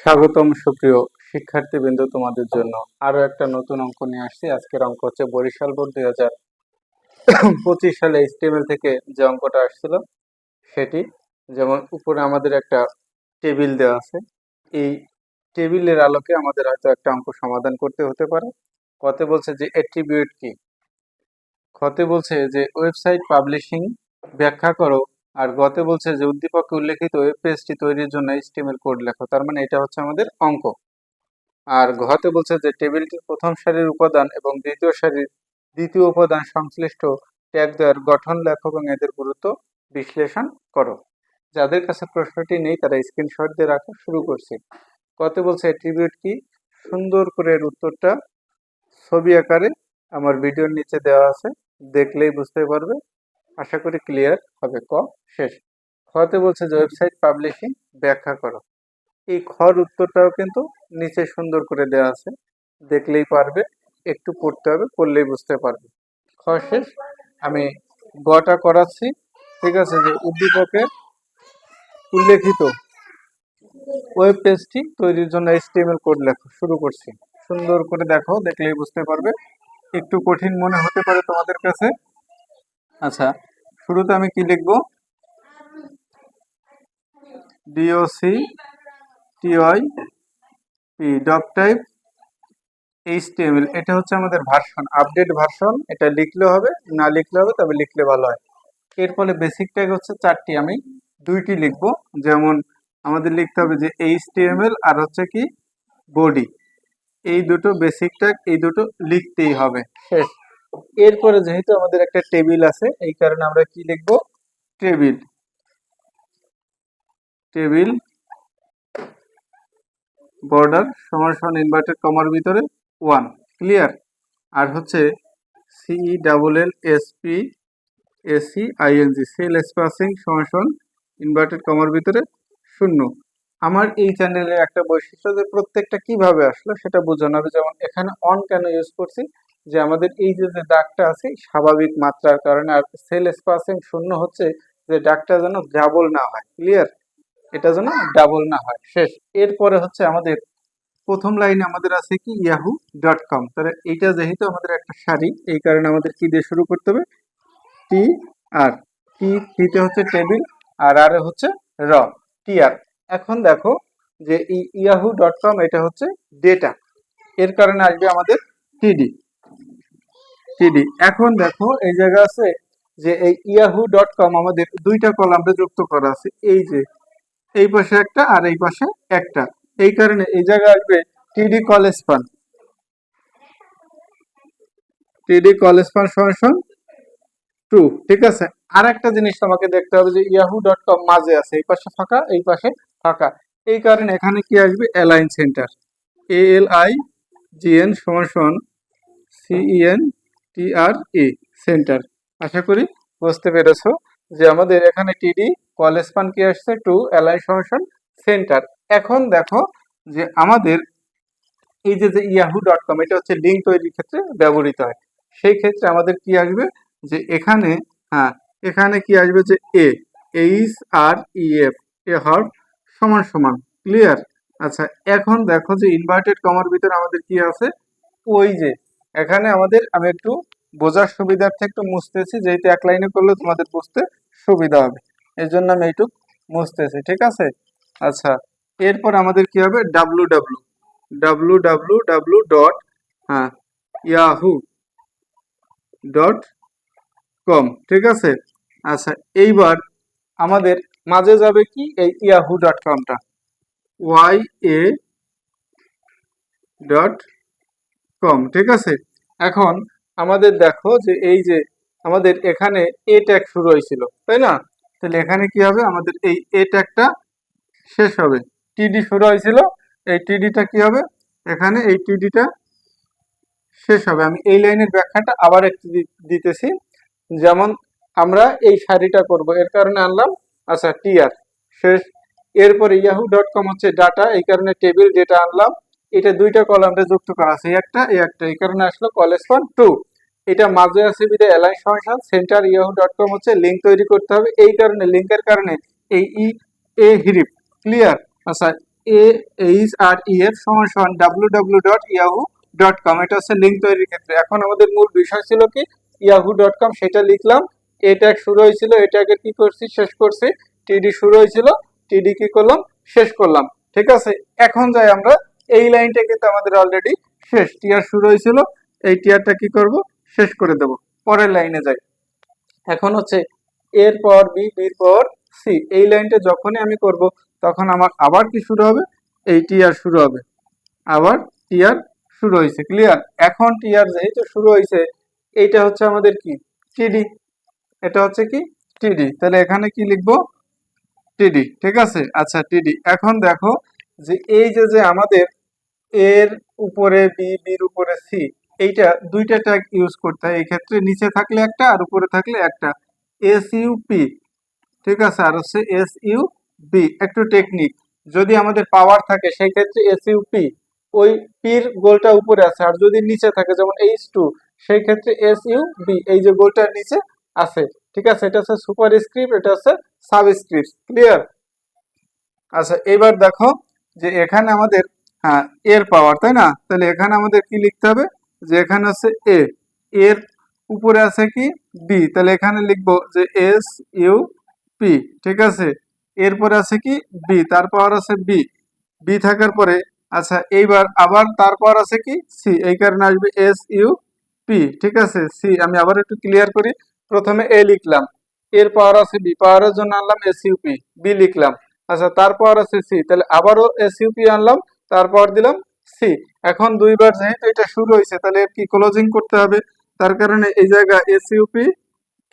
স্বাগতম সুপ্রিয় শিক্ষার্থীবৃন্দ তোমাদের জন্য। আরও একটা নতুন অঙ্ক নিয়ে আসছি। আজকের অঙ্ক হচ্ছে বরিশাল বোর্ড দুই হাজার পঁচিশ সালে স্টেমেল থেকে যে অঙ্কটা আসছিল, সেটি যেমন উপরে আমাদের একটা টেবিল দেওয়া আছে, এই টেবিলের আলোকে আমাদের হয়তো একটা অঙ্ক সমাধান করতে হতে পারে। কতে বলছে যে অ্যাট্রিবিউট কি? খতে বলছে যে ওয়েবসাইট পাবলিশিং ব্যাখ্যা করো আর গতে বলছে যে উদ্দীপকে উল্লেখিত ওয়েব পেজটি তৈরির জন্য এইচটিএমএল কোড লেখো, তার মানে এটা হচ্ছে আমাদের অঙ্ক। আর ঘতে বলছে যে টেবিলটির প্রথম সারির উপাদান এবং দ্বিতীয় সারির দ্বিতীয় উপাদান সংশ্লিষ্ট ট্যাগ দেওয়ার গঠন লেখো এবং এদের গুরুত্ব বিশ্লেষণ করো। যাদের কাছে প্রশ্নটি নেই, তারা স্ক্রিনশট দিয়ে রাখা শুরু করছে। কত বলছে, অ্যাট্রিবিউট কি? সুন্দর করে এর উত্তরটা ছবি আকারে আমার ভিডিওর নিচে দেওয়া আছে, দেখলেই বুঝতে পারবে। আশা করি ক্লিয়ার হবে। ক, শেষ। খতে বলছে যে ওয়েবসাইট পাবলিশিং ব্যাখ্যা করো। এই খর উত্তরটাও কিন্তু নিচে সুন্দর করে দেওয়া আছে। দেখলেই পারবে, একটু পড়তে হবে, পড়লেই বুঝতে পারবে। খ, শেষ। আমি গটা করাচ্ছি। ঠিক আছে, যে উদ্দীপকে উল্লেখিত ওয়েব পেজটি তৈরির জন্য এইচটিএমএল কোড লেখো, শুরু করছি। সুন্দর করে দেখো, দেখলেই বুঝতে পারবে। একটু কঠিন মনে হতে পারে তোমাদের কাছে। আচ্ছা শুরুতে আমি কি লিখব? D O C T Y P doc type HTML এটা হচ্ছে আমাদের ভার্সন আপডেট ভার্সন, এটা লিখলে হবে, না লিখলে হবে, তবে লিখলে ভালো হয়। এর ফলে বেসিক ট্যাগ হচ্ছে চারটি, আমি দুইটি লিখব, যেমন আমাদের লিখতে হবে যে এইচটিএমএল আর হচ্ছে কি বডি এই দুটো বেসিক ট্যাগ এই দুটো লিখতেই হবে, শেষ। এরপরে যেহেতু আমাদের একটা টেবিল আছে, এই কারণে আমরা কি লিখব? টেবিল। টেবিল, বর্ডার, সমান সমান ইনভার্টেড কমার ভিতরে ওয়ান, ক্লিয়ার। আর হচ্ছে C E double L S P A C I N G cell spacing সমান সমান ইনভার্টেড কমার ভিতরে শূন্য। আমার এই চ্যানেলের একটা বৈশিষ্ট্য যে প্রত্যেকটা কীভাবে আসলো সেটা বোঝানো হবে। যেমন এখানে অন কেন ইউজ করছি? যে আমাদের এই যে যে দাগটা আছে স্বাভাবিক মাত্রার কারণে আর সেল স্পাসিং শূন্য হচ্ছে যে দাগটা যেন ডাবল না হয়। ক্লিয়ার এটা যেন ডাবল না হয়। শেষ। এরপরে হচ্ছে আমাদের প্রথম লাইনে আমাদের আছে কি? ইয়াহু ডট কম তাহলে এইটা যেহেতু আমাদের একটা শাড়ি এই কারণে আমাদের কি দিয়ে শুরু করতে হবে? টি আর টি টিতে হচ্ছে টেবিল আর আর হচ্ছে র টি আর এখন দেখো যে ইয়াহু ডট কম এটা হচ্ছে ডেটা এর কারণে আসবে আমাদের টিডি টিডি এখন দেখো এই জায়গা আছে যে এই ইয়াহু ডট কম আমাদের দুইটা কলামে যুক্ত করা আছে। এই যে, এই পাশে একটা আর এই পাশে একটা। এই কারণে এই জায়গায় আসবে TD colspan TD colspan সমান টু ঠিক আছে? আর একটা জিনিস তোমাকে দেখতে হবে যে ইয়াহু ডট কম মাঝে আছে, এই পাশে ফাঁকা, এই পাশে ফাঁকা। এই কারণে এখানে কি আসবে? Align center A L I G N সমান সমান টি আর ই সেন্টার আশা করি বুঝতে পেরেছ যে আমাদের এখানে টিডি কলেজ ফান কি আসছে? টু অ্যালাইন সমান সেন্টার এখন দেখো যে আমাদের এই যে ইয়াহু ডট কম এটা হচ্ছে লিঙ্ক তৈরির ক্ষেত্রে ব্যবহৃত হয়। সেই ক্ষেত্রে আমাদের কি আসবে? যে এখানে হ্যাঁ এখানে কি আসবে যে এ এইচ আর ই এফ এ হর সমান সমান ক্লিয়ার আচ্ছা এখন দেখো যে ইনভার্টেড কমার ভিতরে আমাদের কি আছে? ওই যে, এখানে আমাদের, আমি একটু বোঝার সুবিধার্থে একটু মুছতেছি, যেহেতু এক লাইনে করলে তোমাদের বুঝতে সুবিধা হবে। এর জন্য আমি এইটু মুছতেছি, ঠিক আছে? আচ্ছা এরপর আমাদের কি হবে? W W W W W dot হ্যাঁ ইয়াহু ডট কম, ঠিক আছে? আচ্ছা এইবার আমাদের মাঝে যাবে কি? এই ইয়াহু ডট কমটা ওয়াই এ ডট কম ঠিক আছে? এখন আমাদের দেখো যে এই যে আমাদের এখানে এ ট্যাগ শুরু হয়েছিল, তাই না? তাহলে এখানে কি হবে? আমাদের এই এ ট্যাগটা শেষ হবে। টিডি শুরু হয়েছিল, এই টিডিটা কি হবে? এখানে এই টিডিটা শেষ হবে। আমি এই লাইনের ব্যাখ্যাটা আবার একটু দিতেছি। যেমন আমরা এই শাড়িটা করব। এর কারণে আনলাম আচ্ছা টিআর শেষ। এরপরে ইয়াহু ডট কম হচ্ছে ডাটা এই কারণে টেবিল ডেটা আনলাম, এটা দুইটা কলামে যুক্ত করা আছে একটা, এই একটা। এই কারণে আসলো কলেজ ফান টু এটা মাঝে আছে বিদে align function center Yahoo dot com হচ্ছে লিঙ্ক তৈরি করতে হবে। এই কারণে লিঙ্কের কারণে এই ই এ হিরিপ ক্লিয়ার আচ্ছা A H R E F সমান সমান W W dot Yahoo dot com এটা হচ্ছে লিঙ্ক তৈরির ক্ষেত্রে। এখন আমাদের মূল বিষয় ছিল কি? ইয়াহু ডট কম সেটা লিখলাম। এ ট্যাগ শুরু হয়েছিল এ ট্যাগের কি করছি, শেষ করছি। টিডি শুরু হয়েছিল টিডি কি করলাম, শেষ করলাম। ঠিক আছে? এখন যাই আমরা, এই লাইনটা কিন্তু আমাদের অলরেডি শেষ। টিয়ার শুরু হয়েছিল, এই টিয়ারটা কি করব, শেষ করে দেব। পরের লাইনে যাই। এখন হচ্ছে, এর পর বি, বির পর সি। এই লাইনটা যখনই আমি করব, তখন আমার আবার কি শুরু হবে? এই টিয়ার শুরু হবে। আবার টিয়ার শুরু হয়েছে ক্লিয়ার এখন টিয়ার যেহেতু শুরু হয়েছে এইটা হচ্ছে আমাদের কি? টিডি এটা হচ্ছে কি? টিডি তাহলে এখানে কি লিখব? টিডি ঠিক আছে? আচ্ছা টিডি এখন দেখো যে এই যে যে আমাদের এর উপরে বি বির উপরে সি এইটা দুইটা ট্যাগ ইউজ করতে হয়। এই ক্ষেত্রে নিচে থাকলে একটা আর উপরে থাকলে একটা। এস ইউ পি ঠিক আছে? আর হচ্ছে এস ইউ বি একটু টেকনিক যদি আমাদের পাওয়ার থাকে, সেই ক্ষেত্রে এস ইউ পি ওই পির গোলটা উপরে আছে। আর যদি নিচে থাকে, যেমন এইচ টু সেই ক্ষেত্রে এস ইউ বি এই যে গোলটার নিচে আছে, ঠিক আছে? এটা হচ্ছে সুপার স্ক্রিপ্ট এটা হচ্ছে সাবস্ক্রিপ্ট ক্লিয়ার আচ্ছা এবার দেখো যে এখানে আমাদের হ্যাঁ এর পাওয়ার তাই না? তাহলে এখানে আমাদের কি লিখতে হবে? যে এখানে আছে এ এর উপরে আছে কি? বি তাহলে এখানে লিখব যে এস ইউ পি ঠিক আছে? এরপরে আছে কি? বি তার পাওয়ার আছে বি বি থাকার পরে আচ্ছা এইবার আবার তার পাওয়ার আছে কি? সি এই কারণে আসবে এস ইউ পি ঠিক আছে? সি আমি আবার একটু ক্লিয়ার করি। প্রথমে এ লিখলাম। এর পাওয়ার আছে বি পাওয়ারের জন্য আনলাম এস ইউ বি লিখলাম। আচ্ছা তার পাওয়ার আছে সি তাহলে আবারও এস ইউ পি আনলাম, তারপর দিলাম সি এখন দুইবার যেহেতু এটা শুরু হয়েছে, তাহলে কি ক্লোজিং করতে হবে? তার কারণে এই জায়গা এস ইউপি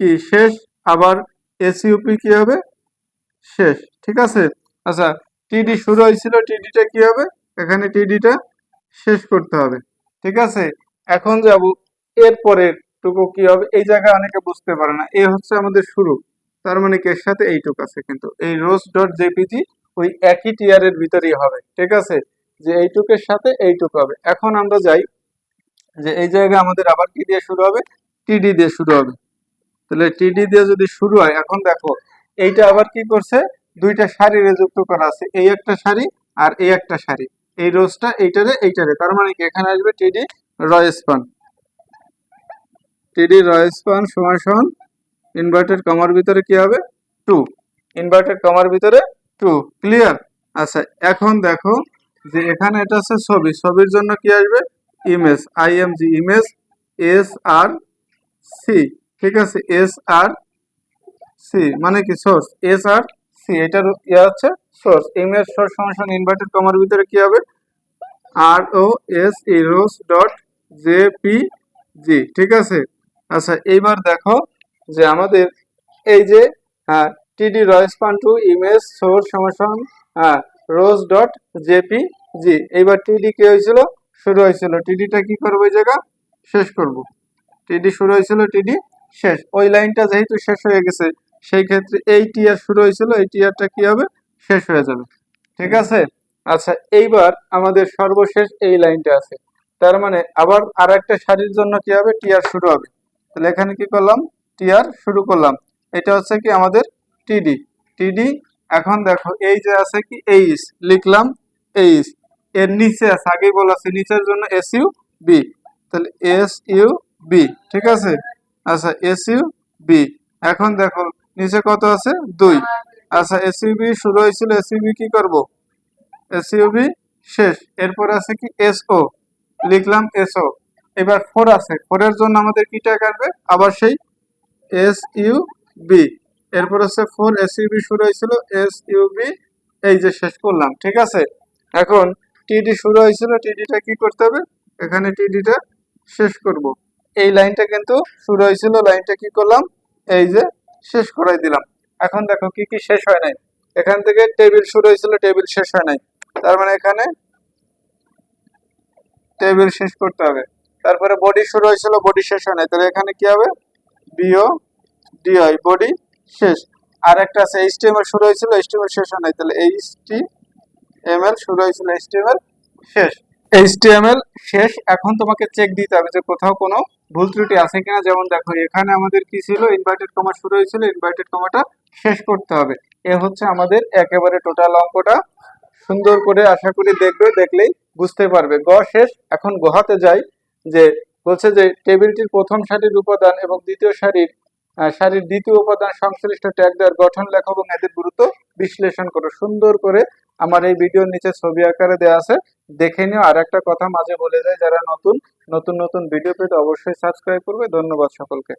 কি, শেষ? আবার এস ইউপি কি হবে? শেষ, ঠিক আছে? আচ্ছা টিডি শুরু হয়েছিল টিডিটা কি হবে? এখানে টিডিটা শেষ করতে হবে, ঠিক আছে? এখন যাব এর পরের টুকু কি হবে? এই জায়গায় অনেকে বুঝতে পারে না। এ হচ্ছে আমাদের শুরু। তার মানে কি? এর সাথে এইটুক আছে কিন্তু। এই রোজ ডট জেপিজি ওই একই টিয়ারের ভিতরেই হবে। ঠিক আছে? যে এইটুকের সাথে এইটুক হবে। এখন আমরা যাই যে এই জায়গায় আমাদের আবার কি দিয়ে শুরু হবে? টিডি দিয়ে শুরু হবে। তাহলে টিডি দিয়ে যদি শুরু হয়, এখন দেখো, এইটা আবার কি করছে? দুইটা সারিরে যুক্ত করা আছে। এই একটা শাড়ি আর এই একটা শাড়ি এই রোজটা এইটারে এইটারে। তার মানে কি? এখানে আসবে টিডি রয়েস্পান টিডি রয়েস্পান সমান সমান ইনভার্টেড কমার ভিতরে কি হবে? টু ইনভার্টেড কমার ভিতরে টু ক্লিয়ার আচ্ছা এখন দেখো যে এখানে এটা হচ্ছে ছবি। ছবির জন্য কি আসবে? Image IMG image S R C ঠিক আছে? এস আর সি মানে কি? সোর্স এস আর সি এটার ইয়ে হচ্ছে সোর্স ইমেজ সোর্স সমান ইনভার্টেড কমার ভিতরে কি হবে? R O S E rose dot J P G ঠিক আছে? আচ্ছা এইবার দেখো যে আমাদের এই যে টিডি রয়েসপান টু ইমেজ সোর্স সমান হ্যাঁ রোজ ডট জেপি জি, এইবার টিডি কি হয়েছিল? শুরু হয়েছিল। টিডিটা কি করব এই জায়গা? শেষ করব। টিডি শুরু হয়েছিল টিডি শেষ। ওই লাইনটা যেহেতু শেষ হয়ে গেছে, সেই ক্ষেত্রে এই টিয়ার শুরু হয়েছিল, এই টিয়ারটা কি হবে? শেষ হয়ে যাবে। ঠিক আছে? আচ্ছা এইবার আমাদের সর্বশেষ এই লাইনটা আছে। তার মানে আবার আর একটা শাড়ির জন্য কি হবে? টিয়ার শুরু হবে। তাহলে এখানে কি করলাম? টিয়ার শুরু করলাম। এটা হচ্ছে কি আমাদের টিডি টিডি এখন দেখো, এই যে আছে কি এইচ লিখলাম এইচ এর নিচে আছে, আগেই বলা নিচের জন্য এস ইউ বি তাহলে এস ইউ বি ঠিক আছে? আচ্ছা এস ইউ বি এখন দেখো, নিচে কত আছে? দুই। আচ্ছা এস ইউ বি শুরু হয়েছিল এস ইউ বি কি করব? এস ইউ বি শেষ। এরপর আছে কি এস ও লিখলাম এস ও এবার ফোর আছে। ফোরের জন্য আমাদের কি ট্যাগ আসবে? আবার সেই এস ইউ বি এরপর হচ্ছে ফোর এস ইউ বি শুরু হয়েছিল। এস ইউ বি এই যে শেষ করলাম, ঠিক আছে? এখন টিডি শুরু হয়েছিল। টিডিটা কি করতে হবে? এখানে টিডিটা শেষ করব। এই লাইনটা কিন্তু শুরু হয়েছিল। লাইনটা কি করলাম? এই যে শেষ করাই দিলাম। এখন দেখো কি কি শেষ হয় নাই। এখান থেকে টেবিল শুরু হয়েছিল টেবিল শেষ হয় নাই। তার মানে এখানে টেবিল শেষ করতে হবে। তারপরে বডি শুরু হয়েছিল বডি শেষ হয় নাই। তাহলে এখানে কি হবে? বিও ডিআই বডি শেষ। আর একটা আছে এইচটিএমএল শুরু হয়েছিল এইচটিএমএল শেষ হয় নাই। তাহলে এইচটি এমএল শুরু হয়েছিল এইচটিএমএল শেষ। এইচটিএমএল শেষ, এখন তোমাকে চেক দিতে হবে যে কোথাও কোনো ভুল ত্রুটি আছে কিনা। যেমন দেখো, এখানে আমাদের কি ছিল? ইনভার্টেড কমা শুরু হয়েছিল ইনভার্টেড কমাটা শেষ করতে হবে। এ হচ্ছে আমাদের একেবারে টোটাল অঙ্কটা। সুন্দর করে আশা করি দেখবে, দেখলেই বুঝতে পারবে। গ শেষ, এখন গোহাতে যাই। যে বলছে যে টেবিলটির প্রথম সারির উপাদান এবং দ্বিতীয় সারির সারির দ্বিতীয় উপাদান সংশ্লিষ্ট ট্যাগ দেওয়ার গঠন লেখা এবং এদের গুরুত্ব বিশ্লেষণ করো। সুন্দর করে আমার এই ভিডিওর নিচে ছবি আকারে দেওয়া আছে। দেখে নিও আর একটা কথা মাঝে বলে যায় যারা নতুন নতুন নতুন ভিডিও পেতে অবশ্যই সাবস্ক্রাইব করবে। ধন্যবাদ সকলকে।